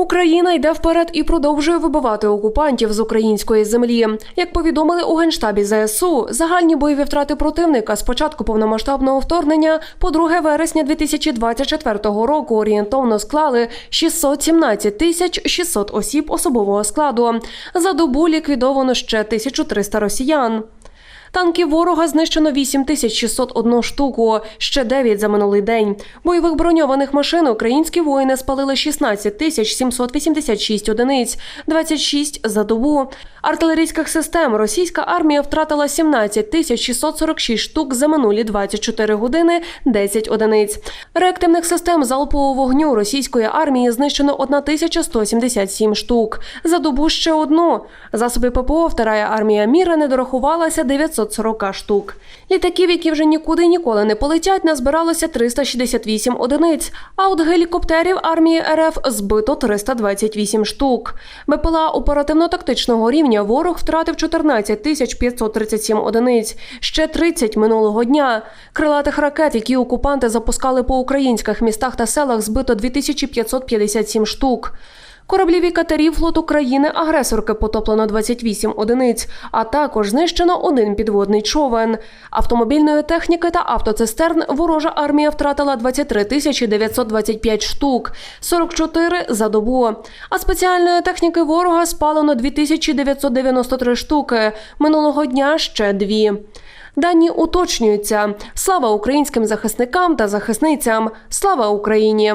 Україна йде вперед і продовжує вибивати окупантів з української землі. Як повідомили у генштабі ЗСУ, загальні бойові втрати противника з початку повномасштабного вторгнення по 2 вересня 2024 року орієнтовно склали 617 тисяч 600 осіб особового складу. За добу ліквідовано ще 1300 росіян. Танків ворога знищено 8601 штуку, ще 9 за минулий день. Бойових броньованих машин українські воїни спалили 16 тисяч 786 одиниць, 26 за добу. Артилерійських систем російська армія втратила 17 тисяч 646 штук за минулі 24 години, 10 одиниць. Реактивних систем залпового вогню російської армії знищено 1177 штук. За добу ще одну. Засоби ППО Вторая армія міра не дорахувалася 940 штук. Літаків, які вже нікуди ніколи не полетять, назбиралося 368 одиниць. А от гелікоптерів армії РФ збито 328 штук. БПЛА оперативно-тактичного рівня ворог втратив 14 тисяч 537 одиниць. Ще 30 минулого дня. Крилатих ракет, які окупанти запускали по українських містах та селах, збито 2557 штук. Кораблів і катерів флоту країни-агресорки потоплено 28 одиниць, а також знищено один підводний човен. Автомобільної техніки та автоцистерн ворожа армія втратила 23 тисячі 925 штук, 44 за добу. А спеціальної техніки ворога спалено 2993 штуки. Минулого дня ще дві. Дані уточнюються. Слава українським захисникам та захисницям! Слава Україні!